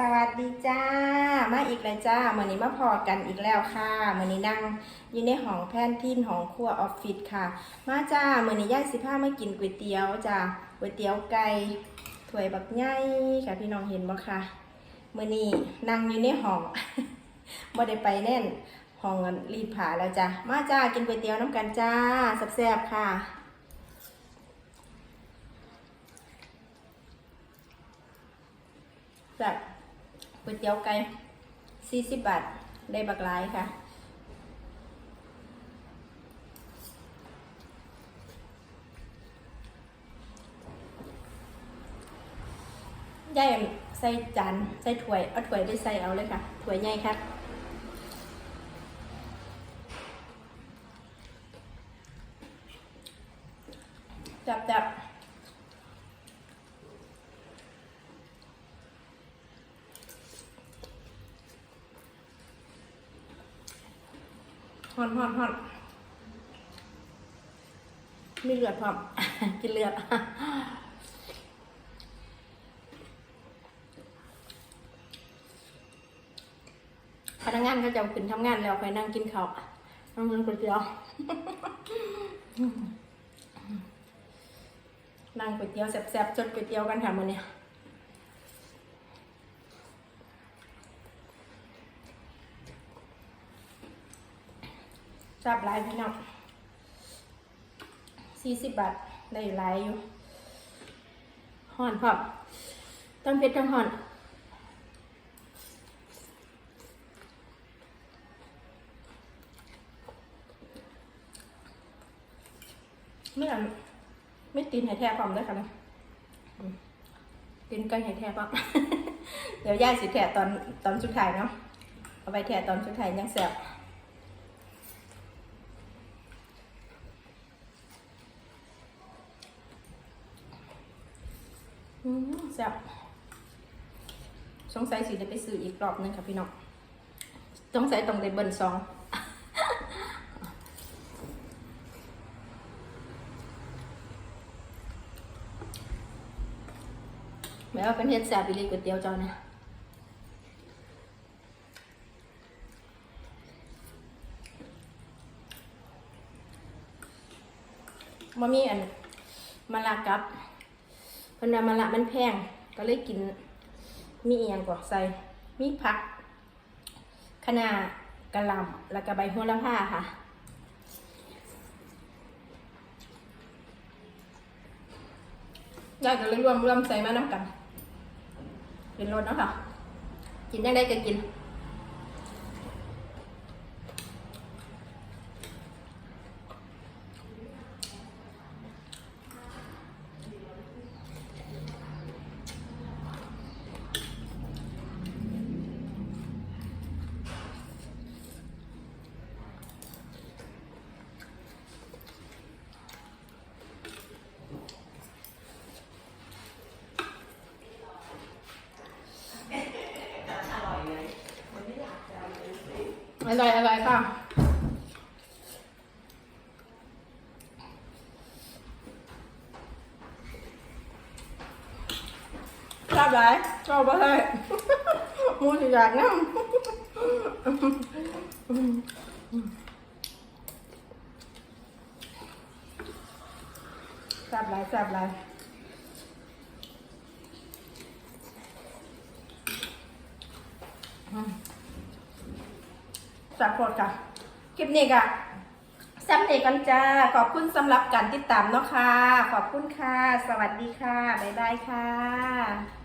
สวัสดีจ้า มาอีกแล้วจ้ามื่อนี้มาพอกันอีกแล้วค่ะมื่อนี้นั่งอยู่ในห้องแพนทินห้องครัวออฟฟิศค่ะ มาจ้ามื่อนี้ย่ายสิพามากินก๋วยเตี๋ยวจ้าก๋วยเตี๋ยวไก่ถ้วยบักใหญ่ค่ะพี่น้องเห็นบ่ค่ะมื่อนี้นั่งอยู่ในห้องบ่ได้ไปแน่นห้องรีดผาแล้วจ้ามาจ้ากินก๋วยเตี๋ยวน้ำกันจ้าแซ่บๆค่ะจาก ก๋วยเตี๋ยวไก่ 40 บาท ได้บักหลายค่ะย่ายใส่จานใส่ถ้วย เอาถ้วยไปใส่เอาเลยค่ะถ้วยใหญ่ค่ะจับจับ ฮอนฮอนฮอนมีเลือดพร้อม กินเลือดพนักงานเขาจะขึ้นทำงานแล้วไปนั่งกินข้าวนั่งกินก๋วยเตี๋ยวนั่งก๋วยเตี๋ยวแซ่บๆจดก๋วยเตี๋ยวกันค่ะมื้อนี้ จับหลายพี่น้องสี่สิบบาทได้หลายอยู่ห่อนพร้อมต้องเพชรต้องห่อนไม่อันไม่ตีนไห่แท้ความได้ค่ะนะตีนไก่ไห่แท้ปั๊บเดี๋ยวย่าสิแท้ตอนตอนสุดท้ายเนาะเอาไปแท้ตอนสุดท้ายยังแซ่บ แซ่บสงสัยสิได้ไปซื้ออีกรอบนึงค่ะพี่น้องสงสัยต้องได้เบิ้ลสองแม้ว่าเป็นเฮ็ดแซ่บอีลีก๋วยเตี๋ยวเจ้าเนี่ยมามีอันมะละกับ เพนว่ามะละมันแพง ก็เลยกิน มีอียงกว่าใส่ มีผักคะน้ากระลำแล้วก็ใบโหระพาค่ะได้ก็เลยรวมรวมใส่มาน้ำกัน เป็นรสเนาะค่ะ กินยังได้ก็กิน อร่อยอร่อยค่ะชอบไหมชอบไปเลยมูสิอยากนั่งแซ่บหลายแซ่บหลายอืม สักพดค่ะ คลิปนี้ก็ซ้ำเร็จกันจ้า ขอบคุณสำหรับการติดตามเนาะค่ะ ขอบคุณค่ะ สวัสดีค่ะ บ๊ายบายค่ะ